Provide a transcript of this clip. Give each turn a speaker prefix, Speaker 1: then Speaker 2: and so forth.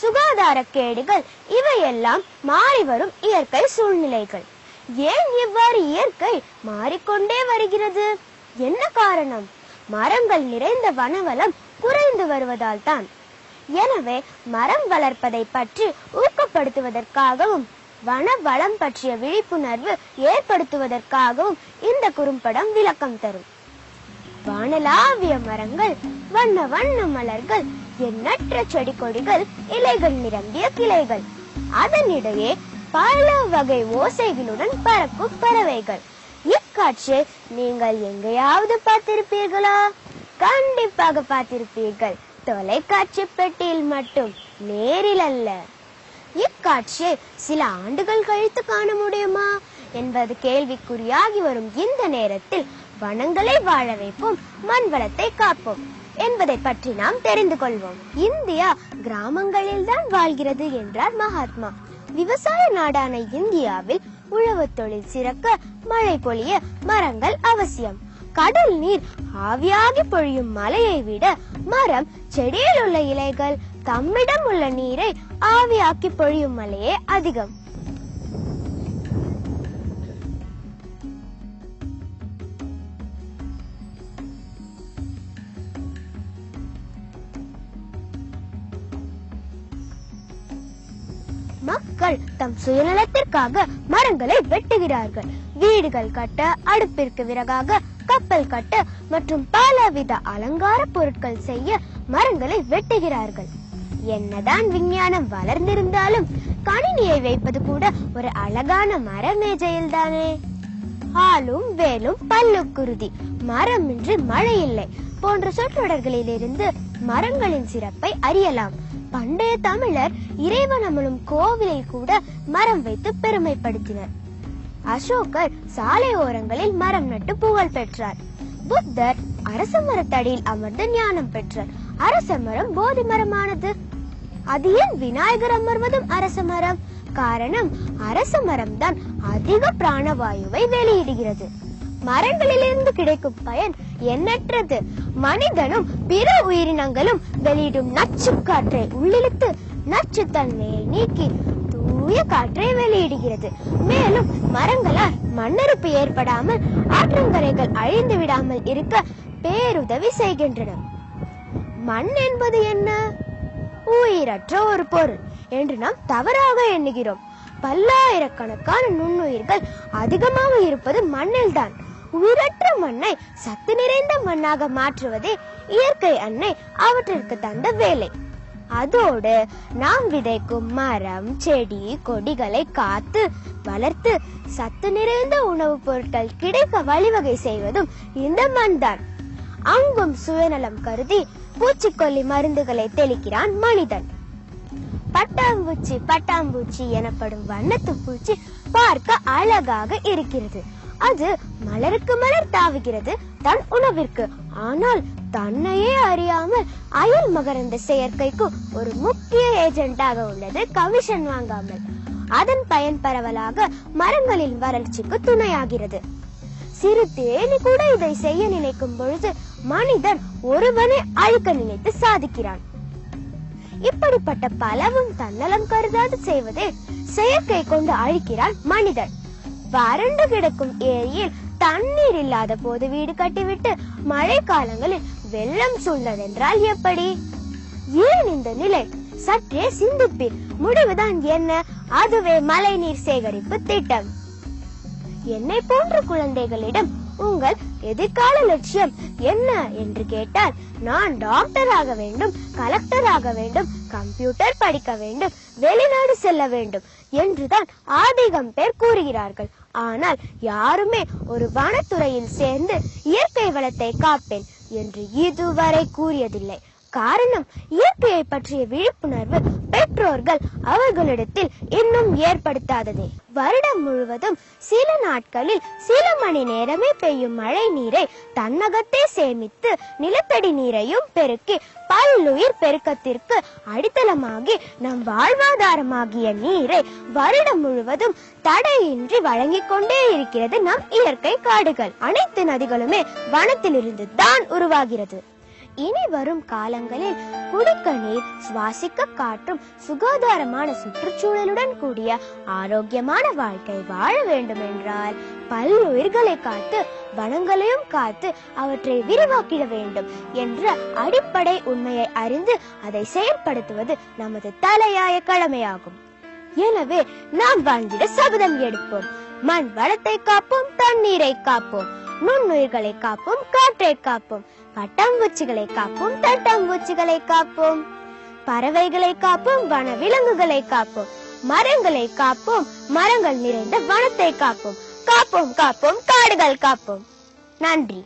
Speaker 1: சுகாதார கேடுகள் இவையெல்லாம் மாறி வரும் இயற்கை சூழ்நிலைகள். ஏன் இவ்வாறு இயற்கை மாறிக்கொண்டே வருகிறது? என்ன காரணம்? மரங்கள் நிறைந்த வனவளம் குறைந்து வருவதால் தான். எனவே மரம் வளர்ப்பதை பற்றி ஊக்கப்படுத்துவதற்காகவும் வன வளம் பற்றிய விழிப்புணர்வு ஏற்படுத்துவதற்காகவும் இந்த குறும்படம் விளக்கம் தரும். வானலாவிய மரங்கள் வண்ண வண்ண மலர்கள் எண்ணற்ற செடி கொடிகள் இலைகள் நிரம்பிய கிளைகள். அதனிடையே பல வகை ஓசைகளுடன் பறக்கும் பறவைகள். இக்காட்சி நீங்கள் எங்கேயாவது பார்த்திருப்பீர்களா? கண்டிப்பாக பார்த்திருப்பீர்கள். தொலைக்காட்சி பெட்டியில் மட்டும் நேரில் அல்ல. இக்காட்சியை சில ஆண்டுகள் கழித்து காண முடியுமா? என்பது கேள்விக்குறியாகி வரும் இந்த நேரத்தில் வனங்களை வாழ வைப்போம் மண் வளத்தை காப்போம். என்பதை பற்றி நாம் தெரிந்து கொள்வோம். இந்தியா கிராமங்களில் தான் வாழ்கிறது என்றார் மகாத்மா. விவசாய நாடான இந்தியாவில் உழவு தொழில் சிறக்க மழை பொழிய மரங்கள் அவசியம். கடல் நீர் ஆவியாகி பொழியும் மலையை விட மரம் செடியில் உள்ள இலைகள் தம்மிடம் உள்ள நீரை ஆவியாக்கி பொழியும் மலையே அதிகம். மக்கள் தம் சுயநலத்திற்காக மரங்களை வெட்டுகிறார்கள். வீடுகள் கட்ட அடுப்பிற்கு விறகாக கப்பல் கட்ட மற்றும் பலவித அலங்கார பொருட்கள் செய்ய மரங்களை வெட்டுகிறார்கள். என்னதான் விஞ்ஞானம் வளர்ந்திருந்தாலும் கணினியை வைப்பது கூட ஒரு அழகான மர மேஜையில் தானே ஆளும் வேலும் பல்லுக்குருதி மரமின்றி மழை இல்லை போன்ற சொற்றொடர்களிலிருந்து மரங்களின் சிறப்பை அறியலாம். பண்டைய தமிழர் இறைவன் அமலும் கூட மரம் வைத்து பெருமைப்படுத்தினர். அசோகர் சாலை ஓரங்களில் மரம் நட்டு புகழ் பெற்றார். புத்தர் அரச மரத்தடியில் அமர்ந்து ஞானம் பெற்றார். அரச மரம் போதி மரமானது. அது ஏன் விநாயகர் அமர்வதும் அரச மரம். காரணம் அரச மரம் தான் அதிக பிராணவாயுவை வெளியிடுகிறது. மரங்களிலிருந்து கிடைக்கும் பயன் எண்ணற்றது. மனிதனும் பிற உயிரினங்களும் வெளியிடும் நச்சு காற்றை உள்ளிழுத்து நச்சு தன்மையை நீக்கி தூய காற்றை வெளியிடுகிறது. மேலும் மரங்களால் மண்ணரிப்பு ஏற்படாமல் ஆற்றங்கரைகள் அழிந்து விடாமல் இருக்க பேருதவி செய்கின்றன. மண் என்பது என்ன? உயிரற்ற ஒரு பொருள் என்று நாம் தவறாக எண்ணுகிறோம். பல்லாயிரக்கணக்கான நுண்ணுயிர்கள் அதிகமாக இருப்பது மண்ணில்தான். உயிரற்ற மண்ணை சத்து நிறைந்த மண்ணாக மாற்றுவதே இயற்கை அன்னை அவற்றிற்கு தந்த வேலை. அதோடு நாம் விதைக்கும் மரம் செடி கொடிகளை காத்து வளர்த்து சத்து நிறைந்த உணவுப் பொருட்கள் கிடைக்க வழிவகை செய்வதும் இந்த மண்தான். அங்கும் சுயநலம் கருதி பூச்சிக்கொல்லி மருந்துகளை தெளிக்கிறான் மனிதன். பட்டாம்பூச்சி பட்டாம்பூச்சி எனப்படும் வண்ணத்து பூச்சி பார்க்க அழகாக இருக்கிறது. அது மலருக்கு மலர் தாவுகிறது தன் உணவிற்கு. ஆனால் தன்னையே அறியாமல் அயல் மகரந்த செயற்கைக்கு ஒரு முக்கிய ஏஜென்ட்டாக உள்ளது கமிஷன் வாங்காமல். அதன் பயன் பரவலாக மரங்களின் வறட்சிக்கு துணையாகிறது. சிறு தேனி கூட இதை செய்ய நினைக்கும் பொழுது மனிதன் ஒருவனை அழிக்க நினைத்து சாதிக்கிறான். இப்படிப்பட்ட பலவும் தன்னலம் கருதாது செய்வதே செயற்கை கொண்டு அழிக்கிறான் மனிதன். வறண்டு கிடக்கும் ஏரியில் தண்ணீர் இல்லாத போது வீடு கட்டிவிட்டு மழை காலங்களில் வெள்ளம் சூழ்ந்ததென்றால் எப்படி? ஏன் இந்த நிலை? சற்றே சிந்திப்பீர் முடிவுதான் என்ன? அதுவே மழைநீர் சேகரிப்பு திட்டம். என்னை போன்ற குழந்தைகளிடம் உங்கள் எதிர்கால லட்சியம் என்ன என்று கேட்டால் நான் டாக்டர் ஆக வேண்டும் கலெக்டர் ஆக வேண்டும் கம்ப்யூட்டர் படிக்க வேண்டும் வெளிநாடு செல்ல வேண்டும் என்றுதான் அதிகம் பேர் கூறுகிறார்கள். ஆனால் யாருமே ஒரு வனத்துறையில் சேர்ந்து இயற்கை வளத்தை காப்பேன் என்று இதுவரை கூறியதில்லை. காரணம் இயற்கையை பற்றிய விழிப்புணர்வு பெற்றோர்கள் அவர்களிடத்தில் இன்னும் ஏற்படுத்தாததே. வருடம் முழுவதும் சில நாட்களில் சில மணி நேரமே பெய்யும் மழை நீரை தன்னகத்தே சேமித்து நிலத்தடி நீரையும் பெருக்கி பல்லுயிர் பெருக்கத்திற்கு அடித்தளமாகி நம் வாழ்வாதாரமாகிய நீரை வருடம் முழுவதும் தடையின்றி வழங்கிக் கொண்டே இருக்கிறது நம் இயற்கை காடுகள். அனைத்து நதிகளுமே வனத்திலிருந்து தான் உருவாகிறது. இனி வரும் காலங்களில் குடிக்க நீர் சுவாசிக்க காற்றும் சுகாதாரமான சுற்றுச்சூழலுடன் கூடிய ஆரோக்கியமான வாழ்க்கை வாழ வேண்டும் என்றால் பல்லுயிர்களை காத்து வனங்களையும் காத்து அவற்றை விரிவாக்கிட வேண்டும் என்ற அடிப்படை உண்மையை அறிந்து அதை செயற்படுத்துவது நமது தலையாய கடமையாகும். எனவே நாம் வாழ்ந்திட சபதம் எடுப்போம். மண் வளத்தை காப்போம் தண்ணீரை காப்போம். நுண்ணுயிர்களை காப்போம் காற்றை காப்போம். பட்டாம்பூச்சிகளை காப்போம் தட்டாம்பூச்சிகளை காப்போம். பறவைகளை காப்போம் வன விலங்குகளை காப்போம். மரங்களை காப்போம் மரங்கள் நிறைந்த வனத்தை காப்போம். காப்போம் காப்போம் காடுகள் காப்போம். நன்றி.